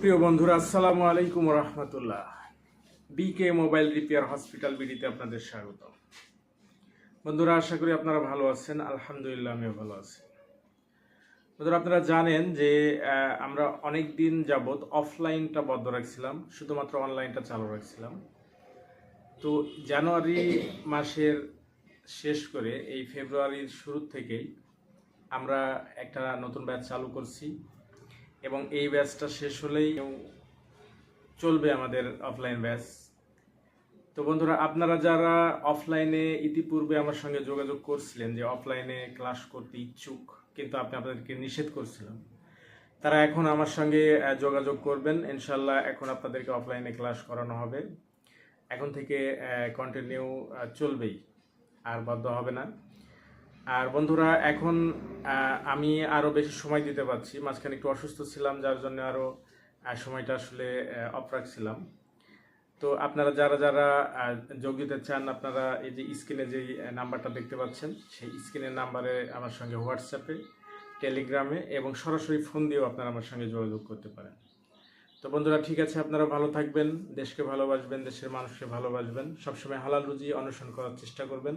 প্রিয় বন্ধুরা, আসসালামু আলাইকুম রহমতুল্লাহ। বিকে মোবাইল রিপেয়ার হসপিটাল বিডিতে আপনাদের স্বাগত বন্ধুরা, আশা করি আপনারা ভালো আছেন, আলহামদুলিল্লাহ আমিও ভালো আছি। বন্ধুরা, আপনারা জানেন যে আমরা অনেক দিন যাবৎ অফলাইনটা বন্ধ রাখছিলাম, শুধুমাত্র অনলাইনটা চালু রাখছিলাম। তো জানুয়ারি মাসের শেষ করে এই ফেব্রুয়ারির শুরু থেকেই আমরা একটা নতুন ব্যাচ চালু করছি। এবং এই ব্যাচটা শেষ হলেই চলবে আমাদের অফলাইন ব্যাচ। তো বন্ধুরা, আপনারা যারা অফলাইনে ইতিপূর্বে আমার সঙ্গে যোগাযোগ করছিলেন যে অফলাইনে ক্লাস করতে ইচ্ছুক, কিন্তু আপনি আপনাদেরকে নিষেধ করছিলাম, তারা এখন আমার সঙ্গে যোগাযোগ করবেন। ইনশাল্লাহ এখন আপনাদেরকে অফলাইনে ক্লাস করানো হবে। এখন থেকে কন্টিনিউ চলবেই, আর বাধ্য হবে না। আর বন্ধুরা, এখন আমি আরও বেশি সময় দিতে পারছি। মাঝখানে একটু অসুস্থ ছিলাম, যার জন্য আরও সময়টা আসলে অফ রাখছিলাম। তো আপনারা যারা যারা যোগ দিতে চান, আপনারা এই যে স্ক্রিনে যে নাম্বারটা দেখতে পাচ্ছেন, সেই স্ক্রিনের নাম্বারে আমার সঙ্গে হোয়াটসঅ্যাপে, টেলিগ্রামে এবং সরাসরি ফোন দিয়েও আপনারা আমার সঙ্গে যোগাযোগ করতে পারেন। তো বন্ধুরা, ঠিক আছে, আপনারা ভালো থাকবেন, দেশকে ভালোবাসবেন, দেশের মানুষকে ভালোবাসবেন, সবসময় হালাল রুজি অন্বেষণ করার চেষ্টা করবেন।